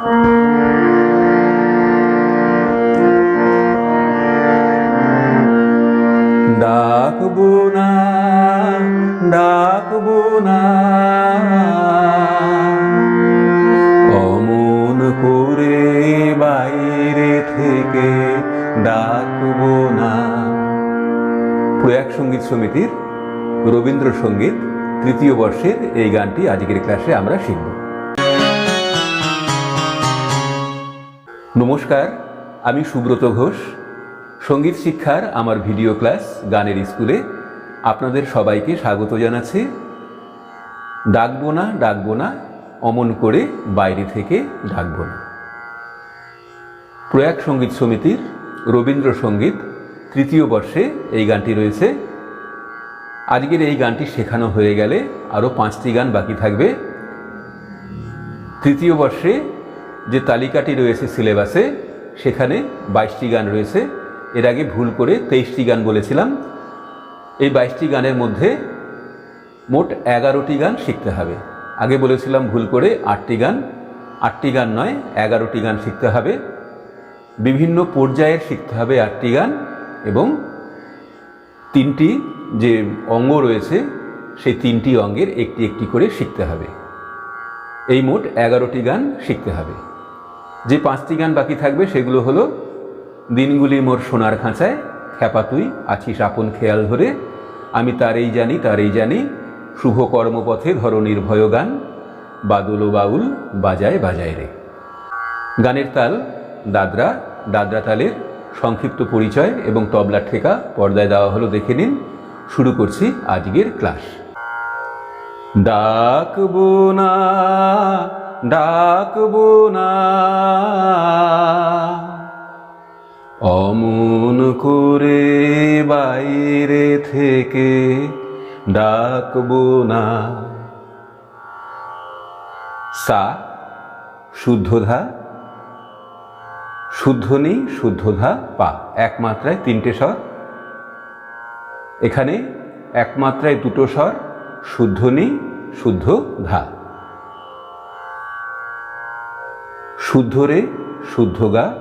ডাকবো না ডাকবো না। অমন করে বাইরে থেকে ডাকবো না। প্রয়াগ সংগীত সমিতির রবীন্দ্রসঙ্গীত তৃতীয় বর্ষের এই গানটি আজকের ক্লাসে আমরা শিখব। নমস্কার, আমি সুব্রত ঘোষ। সংগীত শিক্ষার আমার ভিডিও ক্লাস গানের স্কুলে আপনাদের সবাইকে স্বাগত জানাচ্ছি। ডাকবো না ডাকবো না, অমন করে বাইরে থেকে ডাকবো না। প্রয়াগ সংগীত সমিতির রবীন্দ্রসঙ্গীত তৃতীয় বর্ষে এই গানটি রয়েছে। আজকের এই গানটি শেখানো হয়ে গেলে আরও পাঁচটি গান বাকি থাকবে। তৃতীয় বর্ষে যে তালিকাটি রয়েছে সিলেবাসে, সেখানে বাইশটি গান রয়েছে। এর আগে ভুল করে তেইশটি গান বলেছিলাম। এই বাইশটি গানের মধ্যে মোট এগারোটি গান শিখতে হবে। আগে বলেছিলাম ভুল করে আটটি গান। আটটি গান নয়, এগারোটি গান শিখতে হবে। বিভিন্ন পর্যায়ের শিখতে হবে আটটি গান এবং তিনটি যে অঙ্গ রয়েছে, সেই তিনটি অঙ্গের একটি একটি করে শিখতে হবে। এই মোট এগারোটি গান শিখতে হবে। যে পাঁচটি গান বাকি থাকবে, সেগুলো হলো দিনগুলি মোর সোনার খাঁচায়, খ্যাপা তুই, আছিস আপন খেয়াল ধরে, আমি তারই জানি তারই জানি, শুভ কর্মপথে ধরনীর ভয় গান, বাদল বাউল বাজায় বাজায় রে। গানের তাল, দাদরা দাদরা তালের সংক্ষিপ্ত পরিচয় এবং তবলা ঠেকা পর্দায় দেওয়া হলো, দেখে নিন, শুরু করছি আজকের ক্লাস। ডাকবো না ডাকবো না। অমন করে বাইরে থেকে ডাকবো না। সা, শুদ্ধধা? শুদ্ধনি শুদ্ধধা পা। একমাত্রায় তিনটে স্বর। এখানে একমাত্রায় দুটো স্বর শুদ্ধনি শুদ্ধ ধা শুদ্ধ রে, শুদ্ধ গা।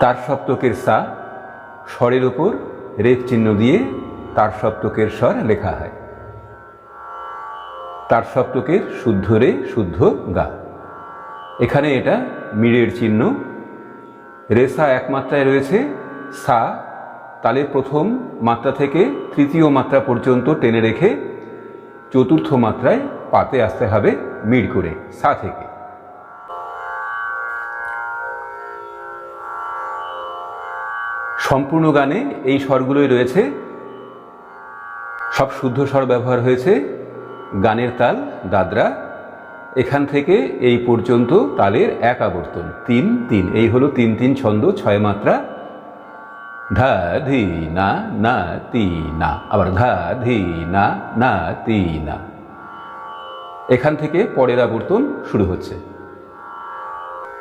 তার সপ্তকের সা, স্বরের ওপর রেফ চিহ্ন দিয়ে তার সপ্তকের স্বর লেখা হয়। তার সপ্তকের শুদ্ধ রে, শুদ্ধ গা। এখানে এটা মিড়ের চিহ্ন। রেসা এক মাত্রায় রয়েছে, সা তালে প্রথম মাত্রা থেকে তৃতীয় মাত্রা পর্যন্ত টেনে রেখে চতুর্থ মাত্রায় পাতে আসতে হবে। মিড় করে সা থেকে। সম্পূর্ণ গানে এই স্বরগুলোই রয়েছে। সব শুদ্ধ স্বর ব্যবহার হয়েছে। গানের তাল, দাদরা। এখান থেকে এই পর্যন্ত তালের এক আবর্তন। তিন তিন। এই হলো তিন তিন ছন্দ, ছয় মাত্রা। ধা, ধি, না না, তি, না। আবার ধা, ধি, না না, তি, না। এখান থেকে পরের আবর্তন শুরু হচ্ছে।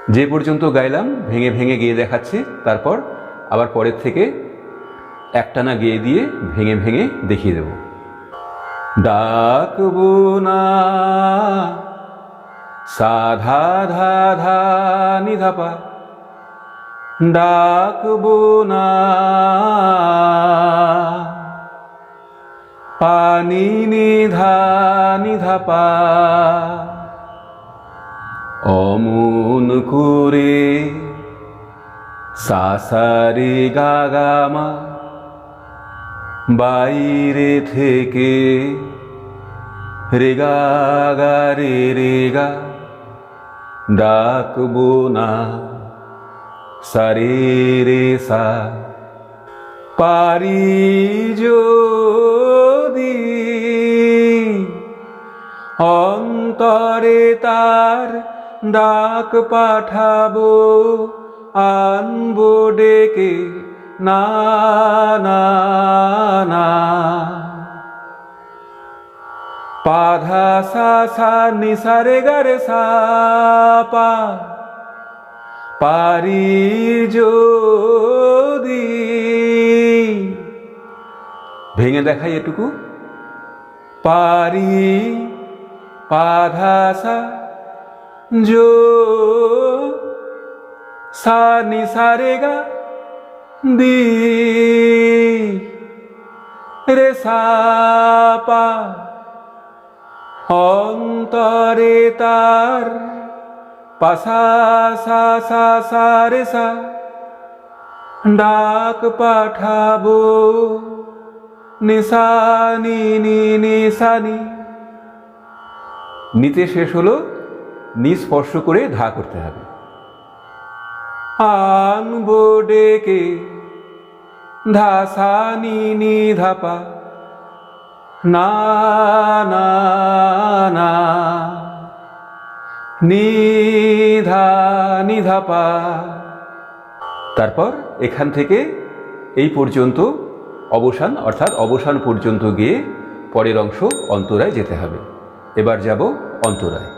যে পর্যন্ত গাইলাম, ভেঙে ভেঙে গিয়ে দেখাচ্ছি, তারপর আবার পরের থেকে একটানা গেয়ে দিয়ে ভেঙে ভেঙে দেখিয়ে দেব। ডাকবো না। সাধা ধা ধা নিধাপা। ডাকবো না। পানি নিধা নিধাপা অমন করে সাসারে গাগামা বাইরে থেকে রেগা গা রে রেগা ডাকবো না সারে রে সা। পারি অন্তরে তার ডাক পাঠাবো, আনব ডেকে, না না পাধা সা সা, নিসারে গারে সা, পা। পারি যদি। ভেঙে দেখাই এটুকু। পারি পাধা সা জো সা নি সা রে গা দি রে সা পা অন্তরে তার পাশা সা সা সা রে সা ডাক পাঠাবো। নিশানি নি, নিসানি। নিতে শেষ হলো নি স্পর্শ করে ধা করতে হবে। আনব ডেকে ধাসা নি নি ধাপা না। না না নিধা নিধাপা তারপর এখান থেকে এই পর্যন্ত অবসান, অর্থাৎ অবসান পর্যন্ত গিয়ে পরের অংশ অন্তরায় যেতে হবে। এবার যাব অন্তরায়।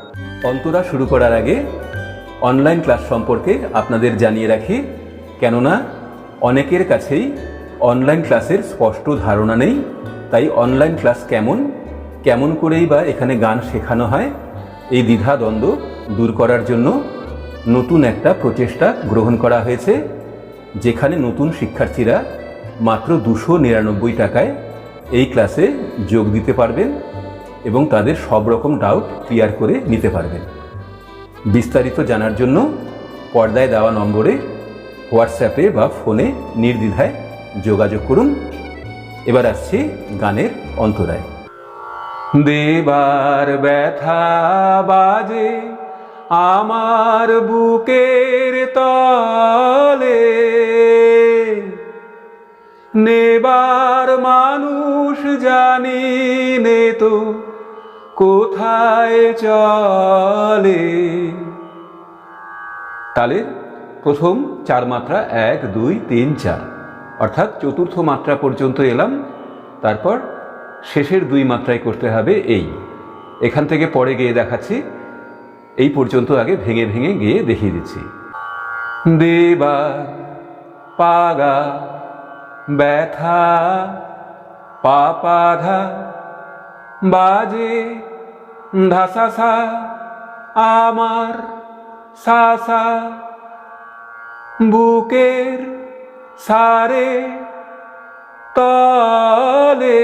অন্তরা শুরু করার আগে অনলাইন ক্লাস সম্পর্কে আপনাদের জানিয়ে রাখি, কেননা অনেকের কাছেই অনলাইন ক্লাসের স্পষ্ট ধারণা নেই, তাই অনলাইন ক্লাস কেমন কেমন করেই বা এখানে গান শেখানো হয়, এই দ্বিধা দ্বন্দ্ব দূর করার জন্য নতুন একটা প্রচেষ্টা গ্রহণ করা হয়েছে, যেখানে নতুন শিক্ষার্থীরা মাত্র দুশো নিরানব্বই টাকায় এই ক্লাসে যোগ দিতে পারবেন এবং তাদের সব রকম ডাউট ক্লিয়ার করে নিতে পারবেন। বিস্তারিত জানার জন্য পর্দায় দেওয়া নম্বরে হোয়াটসঅ্যাপে বা ফোনে নির্দ্বিধায় যোগাযোগ করুন। এবার আসছে গানের অন্তরায়। দেবার ব্যথা বাজে আমার বুকের তলে। নেবার মানুষ জানি নে তো, কোথায় চলে? তালের প্রথম চার মাত্রা এক, দুই, তিন, চার। অর্থাৎ চতুর্থ মাত্রা পর্যন্ত এলাম। তারপর শেষের দুই মাত্রায় করতে হবে এই। এখান থেকে পরে গিয়ে দেখাচ্ছি। এই পর্যন্ত আগে ভেঙে ভেঙে গিয়ে দেখিয়ে দিচ্ছি। দেবা, পাগা ব্যথা, পাপাধা, বাজে ধাসা আমার সাসা, বুকের সারে তলে।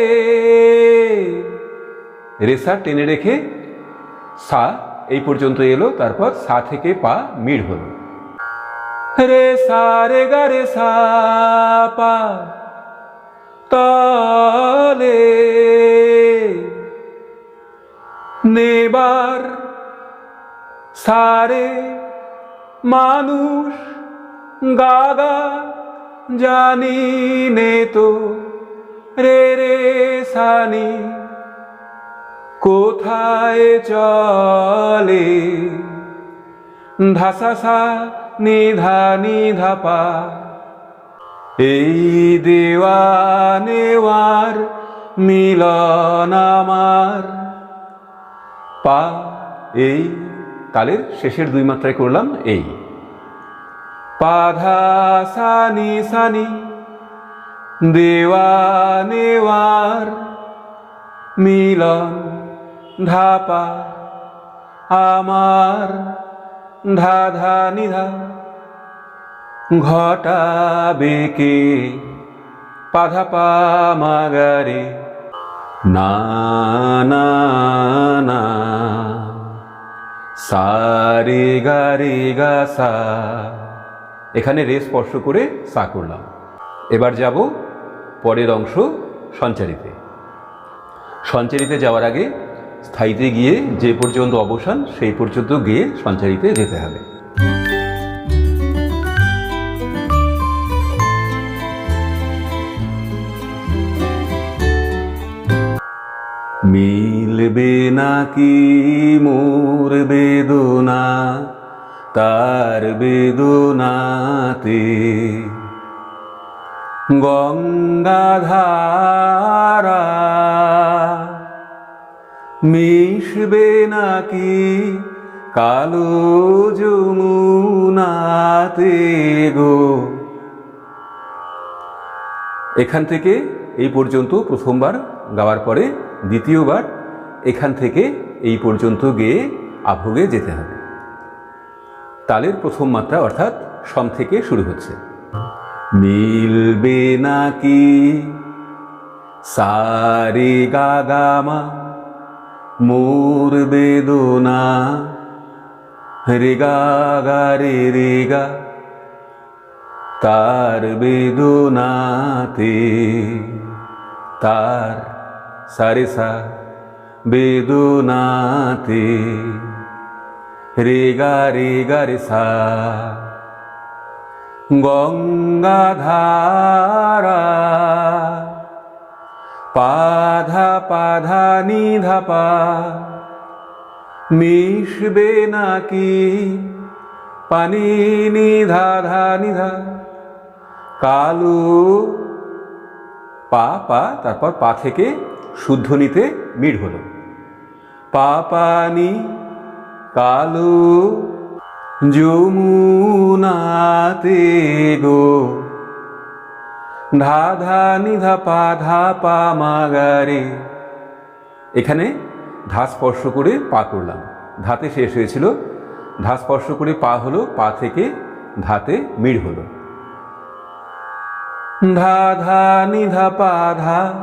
রেসা টেনে রেখে সা এই পর্যন্ত এলো, তারপর সা থেকে পা মিড় হলো। রে সা রে গা রে সা পা তলে নেবার সারে মানুষ গাগা জানি নে তো রে রে সানি কোথায় চলে ধাসা নিধা নিধাপা এই দেওয়া নেওয়ার মিলন আমার। পা, এই তালের শেষের দুই মাত্রায় করলাম এই। পাধা সানি সানি দেওয়া নেওয়ার মিলন ধাপা আমার। ধা ধা নিধা ঘটাবে কে? পাধা পা মাগারে। না না না, সারে গা, রে গা, সা। এখানে রে স্পর্শ করে সা করলাম। এবার যাব পরের অংশ সঞ্চারিতে। সঞ্চারিতে যাওয়ার আগে স্থায়ীতে গিয়ে যে পর্যন্ত অবসান, সেই পর্যন্ত গিয়ে সঞ্চারিতে যেতে হবে। মিলবে নাকি মোর বেদনা? তার বেদনাতে গঙ্গাধারা মিশবে নাকি কালো যমুনাতে গো? এখান থেকে এই পর্যন্ত প্রথমবার গাওয়ার পরে দ্বিতীয়বার এখান থেকে এই পর্যন্ত গেয়ে আভোগে যেতে হবে। তালের প্রথম মাত্রা অর্থাৎ সম থেকে শুরু হচ্ছে। মিলবে নাকি সারে গাগামা মোর বেদনা রে গা গা রে রে গা তার বেদনাতে তার সারে সা বেদনাতে রে গা রে সা গঙ্গাধারা পাধা পাধা নিধাপা মিশবে নাকি পানি নিধা ধা নিধা। কালো পা পা, তারপর পা থেকে শুদ্ধ নিতে মিড় হলো। পা পানি কালো যমুনাতে গো। ধা ধা পা ধা পা মাগারে এখানে ধা স্পর্শ করে পা করলাম। ধাতে শেষ হয়েছিল। ধা স্পর্শ করে পা হলো, পা থেকে ধাতে মিড় হলো। ধা ধা নিধা পা ধা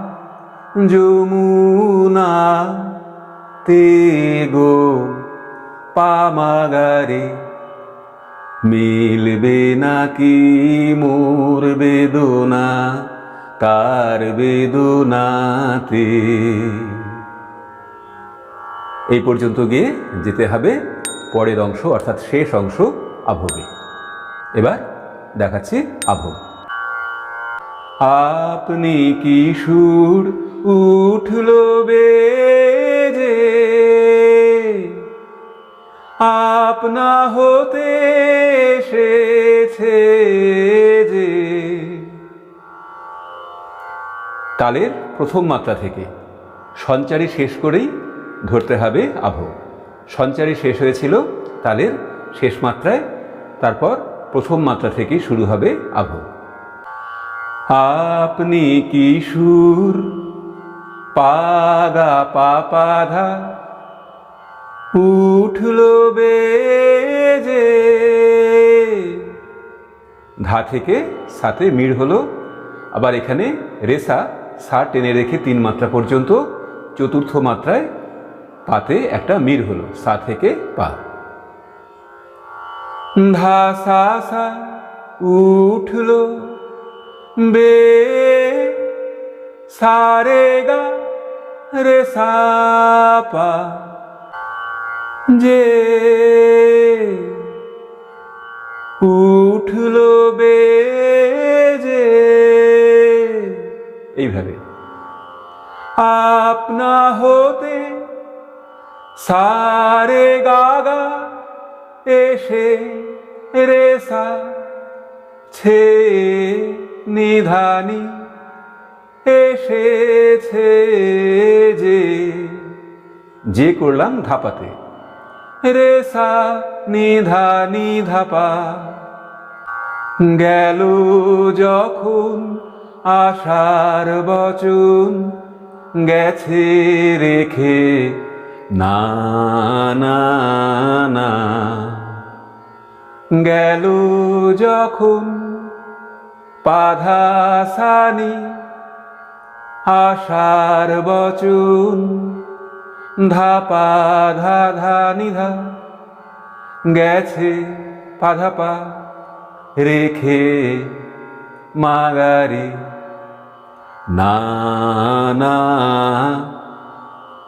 যমুনা তে গো পামাগারে। মিলবে নাকি মোর বেদনা? কার বেদনাতে? এই পর্যন্ত গিয়ে যেতে হবে পরের অংশ, অর্থাৎ শেষ অংশ আভোগে। এবার দেখাচ্ছি আভোগ। আপনি কি সুর উঠল বেজে? আপনা হতে এসেছে যে। তালের প্রথম মাত্রা থেকে সঞ্চারী শেষ করেই ধরতে হবে আভ। সঞ্চারী শেষ হয়েছিল তালের শেষ মাত্রায়, তারপর প্রথম মাত্রা থেকেই শুরু হবে আভ। আপনি কি সুর? পাগা পাপাধা, উঠল বেজে ধা থেকে সাথে মিড় হলো। আবার এখানে রেসা সা টেনে রেখে তিন মাত্রা পর্যন্ত, চতুর্থ মাত্রায় পাতে একটা মির হলো, সা থেকে পা। ধা সা সা উঠল, বে সারে গা রে পা। যে উঠল আপনা হতে সারে গাগা এসে রেসা ছে নিধানি এসেছে যে যে করলাম ধাপাতে। রেসা নিধা নিধাপা গেল যখন আশার বচন গেছে রেখে। না না গেল যখন পাধাসানি আশার বচন, ধাপা ধা ধা নিধা। গেছে পাধাপা রেখে মাগারে। না না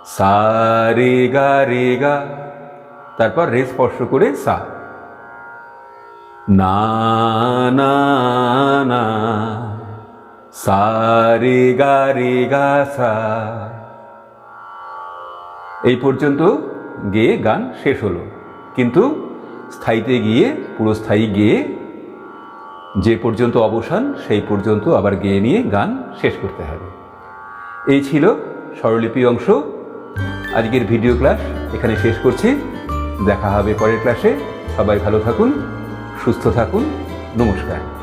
সা রে গা রে গা। তারপর রে স্পর্শ করে সা। না না না সা রে গা রে গা, সা। এই পর্যন্ত গেয়ে গান শেষ হলো। কিন্তু স্থায়ীতে গিয়ে পুরো স্থায়ী গেয়ে যে পর্যন্ত অবসান, সেই পর্যন্ত আবার গেয়ে নিয়ে গান শেষ করতে হবে। এই ছিল স্বরলিপি অংশ। আজকের ভিডিও ক্লাস এখানে শেষ করছি। দেখা হবে পরের ক্লাসে। সবাই ভালো থাকুন, সুস্থ থাকুন। নমস্কার।